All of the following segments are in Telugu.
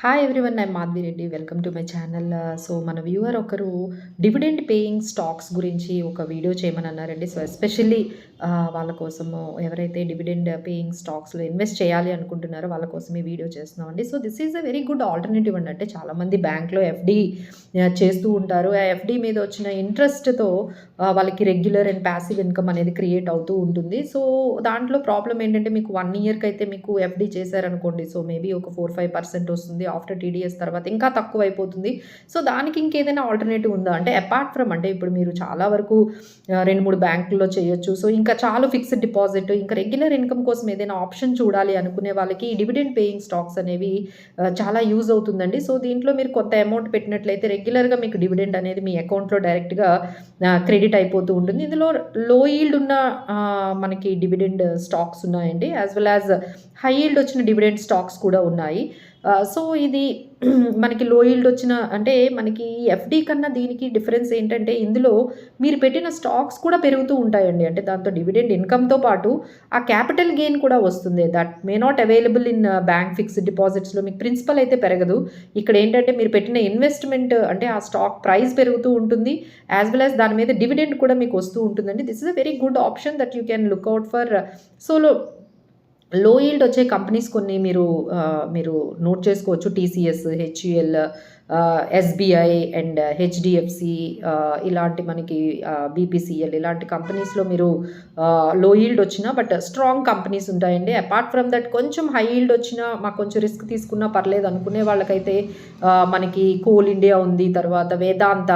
Hi everyone I Madhavi Reddy welcome to my channel so మన వ్యూవర్ ఒకరు డివిడెండ్ పేయింగ్ స్టాక్స్ గురించి ఒక వీడియో చేయమని అన్నారండి. సో ఎస్పెషల్లీ uh, వాళ్ళ కోసము ఎవరైతే డివిడెండ్ పేయింగ్ స్టాక్స్లో ఇన్వెస్ట్ చేయాలి అనుకుంటున్నారో వాళ్ళ కోసం ఈ వీడియో చేస్తున్నామండి. So this is a very good alternative అండి. అంటే చాలామంది బ్యాంక్లో ఎఫ్డి uh, చేస్తూ ఉంటారు. ఆ ఎఫ్డి మీద వచ్చిన ఇంట్రెస్ట్తో uh, వాళ్ళకి రెగ్యులర్ అండ్ ప్యాసివ్ ఇన్కమ్ అనేది క్రియేట్ అవుతూ ఉంటుంది. సో దాంట్లో ప్రాబ్లం ఏంటంటే మీకు వన్ ఇయర్కి అయితే మీకు ఎఫ్డి చేశారనుకోండి. సో మేబీ ఒక ఫోర్ ఫైవ్ పర్సెంట్ వస్తుంది. ఆఫ్టర్ టీడీఎస్ తర్వాత ఇంకా తక్కువ అయిపోతుంది సో దానికి ఇంకేదైనా ఆల్టర్నేటివ్ ఉందా? అంటే అపార్ట్ ఫ్రమ్ అంటే ఇప్పుడు మీరు చాలా వరకు రెండు మూడు బ్యాంకుల్లో చేయొచ్చు. సో ఇంకా చాలా ఫిక్స్డ్ డిపాజిట్ ఇంకా రెగ్యులర్ ఇన్కమ్ కోసం ఏదైనా ఆప్షన్ చూడాలి అనుకునే వాళ్ళకి డివిడెండ్ పేయింగ్ స్టాక్స్ అనేవి చాలా యూజ్ అవుతుందండి. సో దీంట్లో మీరు కొత్త అమౌంట్ పెట్టినట్లయితే రెగ్యులర్గా మీకు డివిడెండ్ అనేది మీ అకౌంట్లో డైరెక్ట్గా క్రెడిట్ అయిపోతూ ఉంటుంది. ఇందులో లో ఈల్డ్ ఉన్న మనకి డివిడెండ్ స్టాక్స్ ఉన్నాయండి. As well as high yield వచ్చిన డివిడెండ్ స్టాక్స్ కూడా ఉన్నాయి. సో ఇది మనకి లో ఈల్డ్ వచ్చిన అంటే మనకి ఎఫ్డి కన్నా దీనికి డిఫరెన్స్ ఏంటంటే ఇందులో మీరు పెట్టిన స్టాక్స్ కూడా పెరుగుతూ ఉంటాయండి. అంటే దాంతో డివిడెండ్ ఇన్కమ్తో పాటు ఆ క్యాపిటల్ గెయిన్ కూడా వస్తుంది. That may not available in bank fixed డిపాజిట్స్లో మీకు ప్రిన్సిపల్ అయితే పెరగదు. ఇక్కడ ఏంటంటే మీరు పెట్టిన ఇన్వెస్ట్మెంట్ అంటే ఆ స్టాక్ ప్రైస్ పెరుగుతూ ఉంటుంది. యాజ్ వెల్ యాజ్ దాని మీద డివిడెండ్ కూడా మీకు వస్తూ ఉంటుందండి. This is a very good option that you can look out for so low low yield వచ్చే కంపెనీస్ కొన్ని మీరు మీరు నోట్ చేసుకోవచ్చు. TCS HUL SBI and HDFC ఇలాంటి మనకి బీపీసీఎల్ ఇలాంటి కంపెనీస్లో మీరు లో ఈల్డ్ వచ్చినా బట్ స్ట్రాంగ్ కంపెనీస్ ఉంటాయండి. అపార్ట్ ఫ్రమ్ దట్ కొంచెం హై ఈల్డ్ వచ్చినా మాకు కొంచెం రిస్క్ తీసుకున్నా పర్లేదు అనుకునే వాళ్ళకైతే మనకి కోల్ ఇండియా ఉంది. తర్వాత Vedanta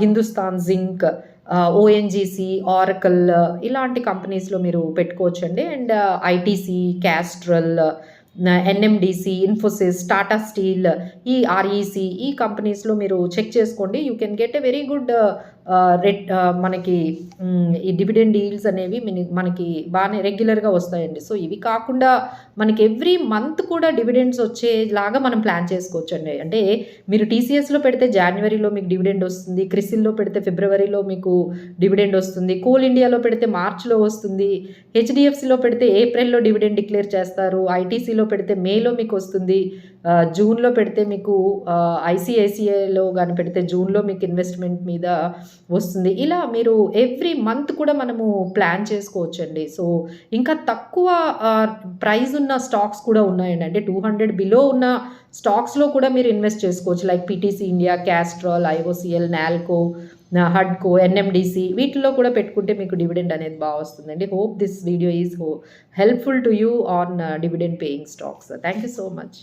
Hindustan zinc ONGC Oracle ఇలాంటి కంపెనీస్లో మీరు పెట్టుకోవచ్చండి. And ITC Castrol NMDC Infosys Tata Steel ఈ ఆర్ఈసి ఈ కంపెనీస్లో మీరు చెక్ చేసుకోండి. You can get a very good rate మనకి ఈ డివిడెండ్ డీల్స్ అనేవి మనకి బాగానే రెగ్యులర్గా వస్తాయండి. సో ఇవి కాకుండా మనకి ఎవ్రీ మంత్ కూడా డివిడెండ్స్ వచ్చేలాగా మనం ప్లాన్ చేసుకోవచ్చండి. అంటే మీరు టీసీఎస్లో పెడితే జనవరిలో మీకు డివిడెండ్ వస్తుంది క్రిసిల్లో పెడితే ఫిబ్రవరిలో మీకు డివిడెండ్ వస్తుంది కోల్ ఇండియాలో పెడితే మార్చ్లో వస్తుంది హెచ్డిఎఫ్సిలో పెడితే ఏప్రిల్లో డివిడెండ్ డిక్లేర్ చేస్తారు ఐటీసీలో పెడితే మేలో మీకు వస్తుంది జూన్లో పెడితే మీకు ఐసిఐసిఐలో కానీ పెడితే జూన్లో మీకు ఇన్వెస్ట్మెంట్ మీద వస్తుంది. ఇలా మీరు ఎవ్రీ మంత్ కూడా మనము ప్లాన్ చేసుకోవచ్చండి. సో ఇంకా తక్కువ ప్రైజ్ ఉన్న స్టాక్స్ కూడా ఉన్నాయండి. అంటే టూ హండ్రెడ్ బిలో ఉన్న స్టాక్స్లో కూడా మీరు ఇన్వెస్ట్ చేసుకోవచ్చు. Like PTC India Castrol IOCL NALCO హడ్కో NMDC వీటిలో కూడా పెట్టుకుంటే మీకు డివిడెండ్ అనేది బాగా వస్తుందండి. Hope this video is helpful to you on dividend paying stocks thank you so much